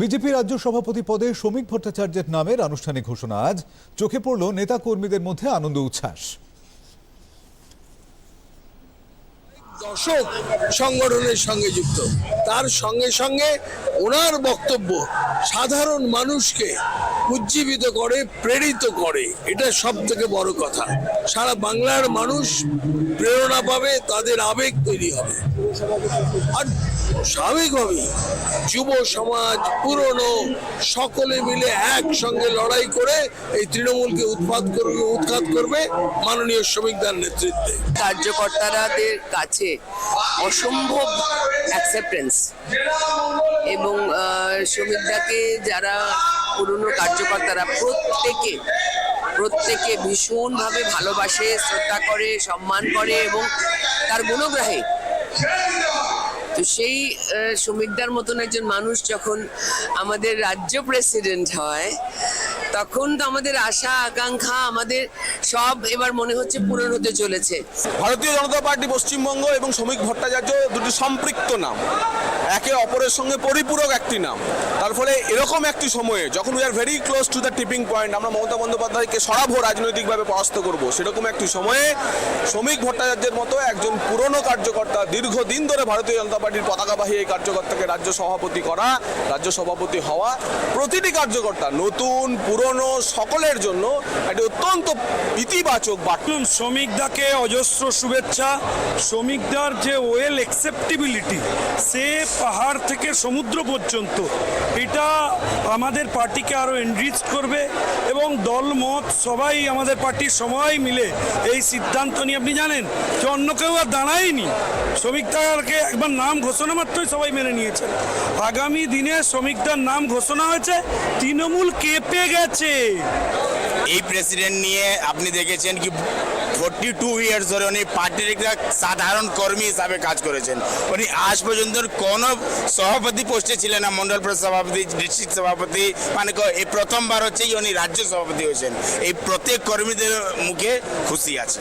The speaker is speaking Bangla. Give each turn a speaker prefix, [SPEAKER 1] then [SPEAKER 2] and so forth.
[SPEAKER 1] বিজেপি রাজ্য সভাপতি পদে শ্রমিক ভট্টাচার্যের নামের আনুষ্ঠানিক ঘোষণা আজ। চোখে পড়ল নেতা কর্মীদের মধ্যে আনন্দ উচ্ছ্বাস।
[SPEAKER 2] দশক সংগঠনের সঙ্গে যুক্ত। তার সঙ্গে সঙ্গে ওনার বক্তব্য সাধারণ মানুষকে উজ্জীবিত করে, প্রেরিত করে। এটা সব থেকে বড় কথা। সারা বাংলার মানুষ প্রেরণা পাবে, তাদের আবেগ তৈরি হবে। আর স্বাভাবিকভাবেই যুব সমাজ, পুরনো সকলে মিলে একসঙ্গে লড়াই করে এই তৃণমূলকে উৎপাদ করবে, উৎখাত করবে মাননীয় শ্রমিকদার নেতৃত্বে।
[SPEAKER 3] কার্যকর্তারাদের কাছে অসম্ভব অ্যাকসেপ্টেন্স এবং শ্রমিকদাকে যারা পুরনো কার্যকর্তারা প্রত্যেকে প্রত্যেকে ভীষণভাবে ভালোবাসে, শ্রদ্ধা করে, সম্মান করে এবং তার গুণগ্রাহী। তো সেই শ্রমিকদার মতন একজন মানুষ যখন আমাদের রাজ্য প্রেসিডেন্ট হয় তখন তো আমাদের আশা, আকাঙ্ক্ষা, আমাদের সব এবার মনে হচ্ছে পূরণ হতে চলেছে।
[SPEAKER 4] ভারতীয় জনতা পার্টি পশ্চিমবঙ্গ এবং শ্রমিক ভট্টাচার্য দুটি সম্পৃক্ত নাম। একে অপরের সঙ্গে পরিপূরক একটি নাম। তার ফলে এরকম একটি সময়ে যখন we are very close to the tipping point আমরা মমতা বন্দ্যোপাধ্যায়কে সরাবো রাজনৈতিকভাবে পরাস্ত করব, সেরকম একটি সময়ে শ্রমিক ভট্টাচার্যের মতো একজন পুরনো কার্যকর্তা দীর্ঘদিন ধরে ভারতীয় জনতা পার্টির পতাকাবাহী এই কার্যকর্তাকে রাজ্য সভাপতি করা, রাজ্য সভাপতি হওয়া প্রতিটি কার্যকর্তা নতুন পুরনো সকলের জন্য একটি অত্যন্ত ইতিবাচক বার্তা।
[SPEAKER 5] শ্রমিকদাকে অজস্র শুভেচ্ছা। শ্রমিকদার যে ওয়েল অ্যাকসেপ্টেবিলিটি সে পাহাড় থেকে সমুদ্র পর্যন্ত, এটা আমাদের পার্টিকে আরও এনরিচ করবে এবং দল, মত সবাই আমাদের পার্টির সবাই মিলে এই সিদ্ধান্ত নিয়ে। আপনি জানেন যে অন্য কেউ আর দাঁড়ায়নি। শ্রমিকদারকে একবার নাম ঘোষণা মাত্রই সবাই মেনে নিয়েছেন আগামী দিনে শ্রমিকদার নাম ঘোষণা হয়েছে। তৃণমূল কেঁপে গেছে?
[SPEAKER 6] এই প্রেসিডেন্ট নিয়ে আপনি দেখেছেন কি ফোর্টি টু ইয়ার্স ধরে উনি পার্টির একটা সাধারণ কর্মী হিসাবে কাজ করেছেন। উনি আজ পর্যন্ত কোনো সভাপতি পোস্টে ছিলেন না, মন্ডল সভাপতি ডিস্ট্রিক্ট সভাপতি মানে এই প্রথমবার হচ্ছে উনি রাজ্য সভাপতি হয়েছেন। এই প্রত্যেক কর্মীদের মুখে খুশি আছে।